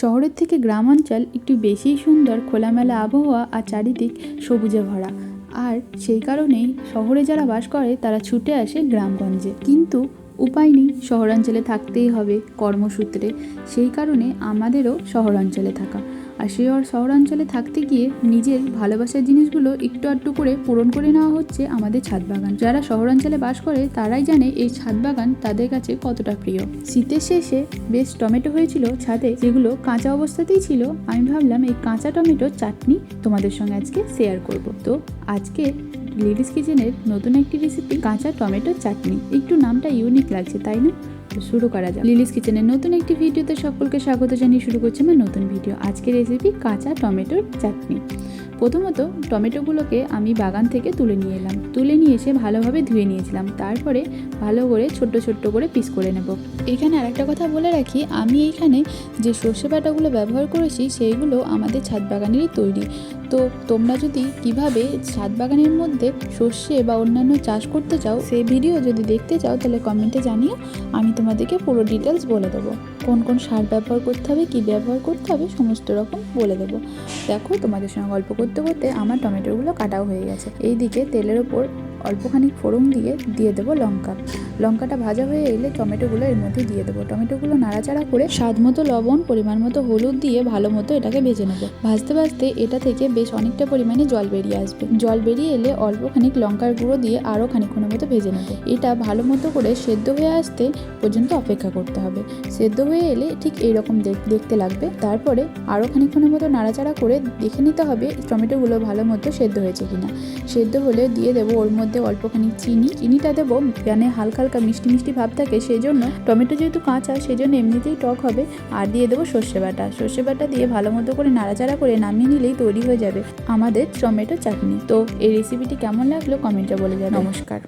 শহরের থেকে গ্রামাঞ্চল একটু বেশিই সুন্দর, খোলামেলা আবহাওয়া আর চারিদিক সবুজে ভরা। আর সেই কারণেই শহরে যারা বাস করে, তারা ছুটে আসে গ্রামগঞ্জে। কিন্তু উপায় নেই শহরাঞ্চলে থাকতেই হবে কর্মসূত্রে। সেই কারণে আমাদেরও শহরাঞ্চলে থাকা। আর সেই অর- শহরাঞ্চলে থাকতে গিয়ে নিজের ভালোবাসার জিনিসগুলো একটু আধটু করে পূরণ করে নেওয়া হচ্ছে আমাদের ছাদ বাগান। যারা শহরাঞ্চলে বাস করে, তারাই জানে এই ছাদ বাগান তাদের কাছে কতটা প্রিয়। শীতের শেষে বেশ টমেটো হয়েছিল ছাদে, যেগুলো কাঁচা অবস্থাতেই ছিল। আমি ভাবলাম এই কাঁচা টমেটোর চাটনি তোমাদের সঙ্গে আজকে শেয়ার করব। তো আজকে লেডিস কিচেনের নতুন একটি রেসিপি কাঁচা টমেটোর চাটনি। একটু নামটা ইউনিক লাগছে, তাই না? শুরু করা যাক। লিলিস কিচেনের নতুন একটি ভিডিওতে সকলকে স্বাগত জানিয়ে শুরু করছি আমার নতুন ভিডিও। আজকের রেসিপি কাঁচা টমেটোর চাটনি। প্রথমত টমেটোগুলোকে আমি বাগান থেকে তুলে নিয়ে এলাম। তুলে নিয়ে এসে ভালোভাবে ধুয়ে নিয়েছিলাম। তারপরে ভালো করে ছোট্ট ছোট্ট করে পিস করে নেব। এখানে আরেকটা কথা বলে রাখি, আমি এইখানে যে সর্ষে বাটাগুলো ব্যবহার করেছি, সেইগুলো আমাদের ছাদ বাগানেরই তৈরি। তো তোমরা যদি কীভাবে ছাদ বাগানের মধ্যে সর্ষে বা অন্যান্য চাষ করতে চাও, সেই ভিডিও যদি দেখতে চাও, তাহলে কমেন্টে জানিও। আমি তোমাদেরকে পুরো ডিটেলস বলে দেবো। কোন কোন সার ব্যবহার করতে হবে, কী ব্যবহার করতে হবে, সমস্ত রকম বলে দেবো। দেখো, তোমাদের সঙ্গে গল্প করতে করতে আমার টমেটোগুলো কাটাও হয়ে গেছে। এইদিকে তেলের ওপর অল্পখানি ফোড়ন দিয়ে দিয়ে দেবো লঙ্কা। লঙ্কাটা ভাজা হয়ে এলে টমেটোগুলো এর মধ্যে দিয়ে দেবো। টমেটোগুলো নাড়াচাড়া করে স্বাদ মতো লবণ, পরিমাণ মতো হলুদ দিয়ে ভালো মতো এটাকে ভেজে নেব। ভাজতে ভাজতে এটা থেকে বেশ অনেকটা পরিমাণে জল বেরিয়ে আসবে। জল বেরিয়ে এলে অল্প খানিক লঙ্কার গুঁড়ো দিয়ে আরও খানিকক্ষণের মতো ভেজে নেব। এটা ভালো মতো করে সেদ্ধ হয়ে আসতে পর্যন্ত অপেক্ষা করতে হবে। সেদ্ধ হয়ে এলে ঠিক এইরকম দেখ- দেখতে লাগবে। তারপরে আরও খানিকক্ষণের মতো নাড়াচাড়া করে দেখে নিতে হবে টমেটোগুলো ভালো মতো সেদ্ধ হয়েছে কিনা। সেদ্ধ হলে দিয়ে দেবো ওর মধ্যে অল্পখানি চিনি। চিনিটা দেবো জানে হালকা হালকা মিষ্টি মিষ্টি ভাব থাকে সেই জন্য টমেটো যেহেতু কাঁচা সেই জন্য এমনিতেই টক হবে। আর দিয়ে দেবো সর্ষে বাটা। সর্ষে বাটা দিয়ে ভালো মতো করে নাড়াচাড়া করে নামিয়ে নিলেই তৈরি হয়ে যাবে আমাদের টমেটো চাটনি। তো এই রেসিপিটি কেমন লাগল কমেন্টে বলে যাবে। নমস্কার।